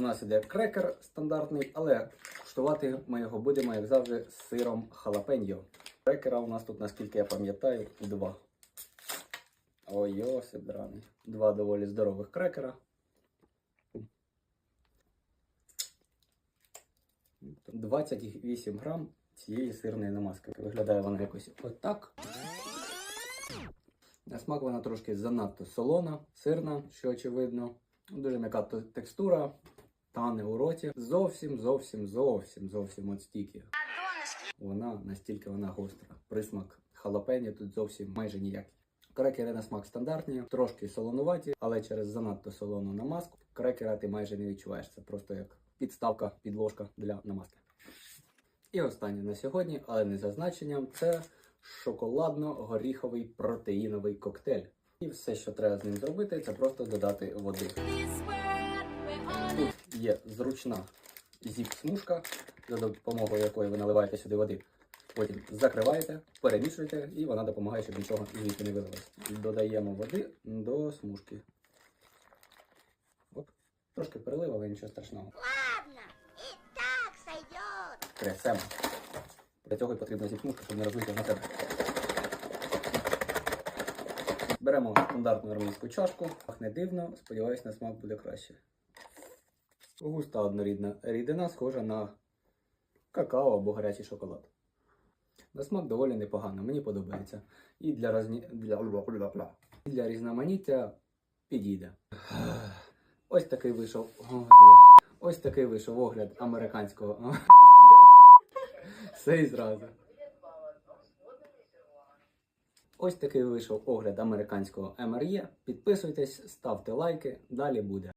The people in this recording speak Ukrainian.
у нас іде крекер стандартний, але куштувати ми його будемо, як завжди, з сиром халапеньо. Крекера у нас тут, наскільки я пам'ятаю, два. Ой, йосип драний. Два доволі здорових крекера. 28 грам цієї сирної намазки. Виглядає вона якось отак. На смак вона трошки занадто солона, сирна, що очевидно. Дуже м'яка текстура, тане у роті. Зовсім, зовсім, зовсім, зовсім от стільки. Вона настільки вона гостра. Присмак халапені тут зовсім майже ніякий. Крекери на смак стандартні, трошки солонуваті, але через занадто солону намазку крекера ти майже не відчуваєш. Це просто як підставка, підложка для намазки. І останнє на сьогодні, але не за значенням, це шоколадно-горіховий протеїновий коктейль. І все, що треба з ним зробити, це просто додати води. Є зручна зіп-смужка, за допомогою якої ви наливаєте сюди води. Потім закриваєте, перемішуєте, і вона допомагає, щоб нічого звідти не вилилось. Додаємо води до смужки. Оп. Трошки перелив, але нічого страшного. Ладно, и так сойдет. Трясемо. Для цього і потрібна зіпмушка, щоб не розлити на себе. Беремо стандартну армійську чашку. Пахне дивно, сподіваюсь, на смак буде краще. Густа однорідна рідина, схожа на какао або гарячий шоколад. На смак доволі непогано, мені подобається. І для, розні... для... Для різноманіття підійде. Ось такий вийшов. Ось такий вийшов огляд американського. Все і зразу. Ось такий вийшов огляд американського МРЄ. Підписуйтесь, ставте лайки, далі буде.